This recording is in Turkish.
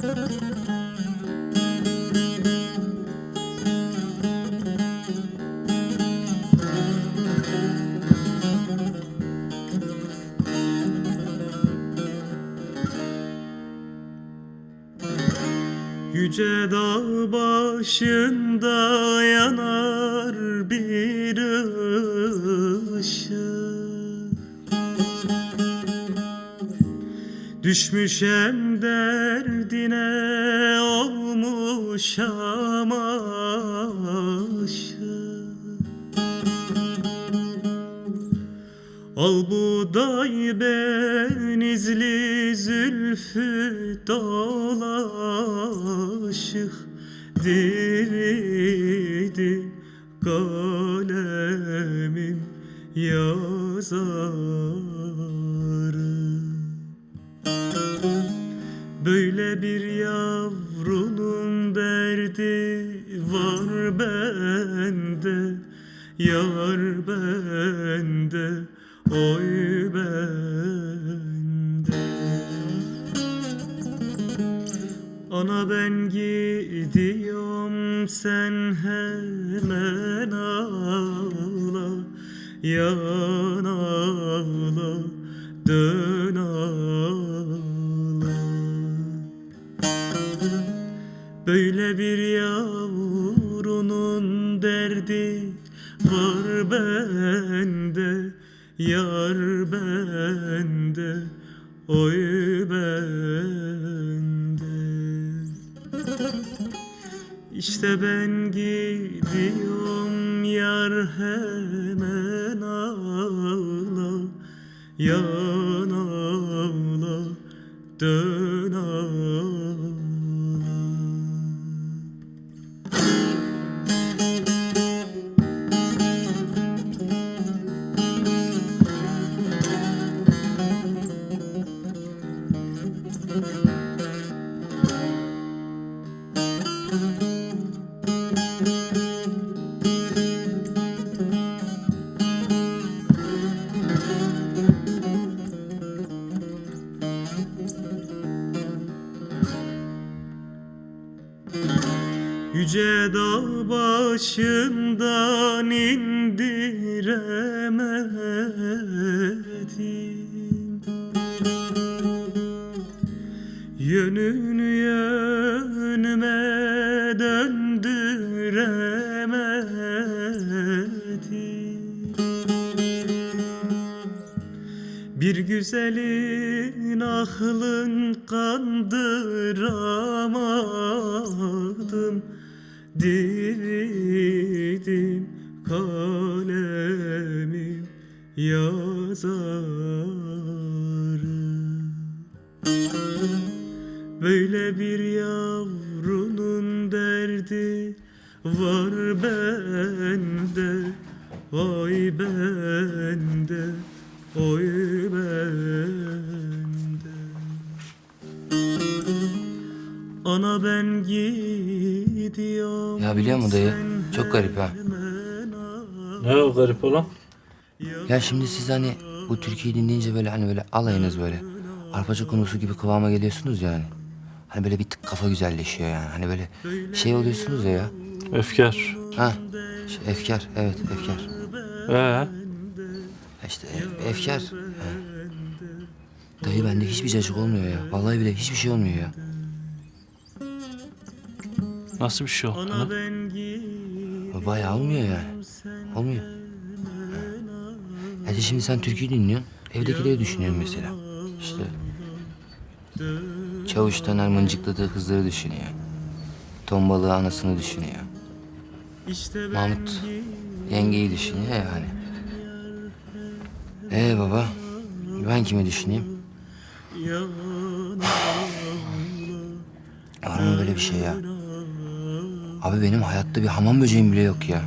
Yüce dağ başında yanar bir ışık Düşmüşem derdine olmuşam aşık. Al buğday benizli zülfü dolaşık. Diridi kalemim yazarı Bir yavrunun derdi var bende Yar bende, oy bende. Ana ben gidiyorum sen hemen ağla Yan ağla dön Yar bende, oy bende. İşte ben gidiyorum yar hemen ağla Yan ağla dön ağla Yüce dağ başından indiremedim. Yönünü yönüme döndüremedim. Bir güzelin aklın kandıramadım Dividim kalemim yazarım Böyle bir yavrunun derdi var bende. Vay bende Oy bende Ana ben gidiyorum Ya biliyor musun dayı? Çok garip ha. Ne o garip olan? Ya şimdi siz hani bu türküyü dinleyince böyle hani böyle alayınız böyle arpacık konusu gibi kıvama geliyorsunuz yani. Hani böyle bir tık kafa güzelleşiyor yani. Hani böyle şey oluyorsunuz ya ya. Efkar. Ha işte efkar evet efkar. Ee, işte e, efkar. Ha. Dayı bende hiçbir cacık olmuyor ya. Vallahi bile hiçbir şey olmuyor ya. Nasıl bir şey lan? Ana Bayağı olmuyor yani. Olmuyor. Ha. Hadi şimdi sen türküyü dinliyorsun. Evdekileri düşünüyorsun mesela. İşte Çavuş Taner mıncıkladığı kızları düşünüyor. Ton balığı anasını düşünüyor. Mahmut yengeyi düşünüyor ya hani. Ee baba ben kimi düşüneyim? Var mı böyle bir şey ya? Abi benim hayatta bir hamam böceğim bile yok ya.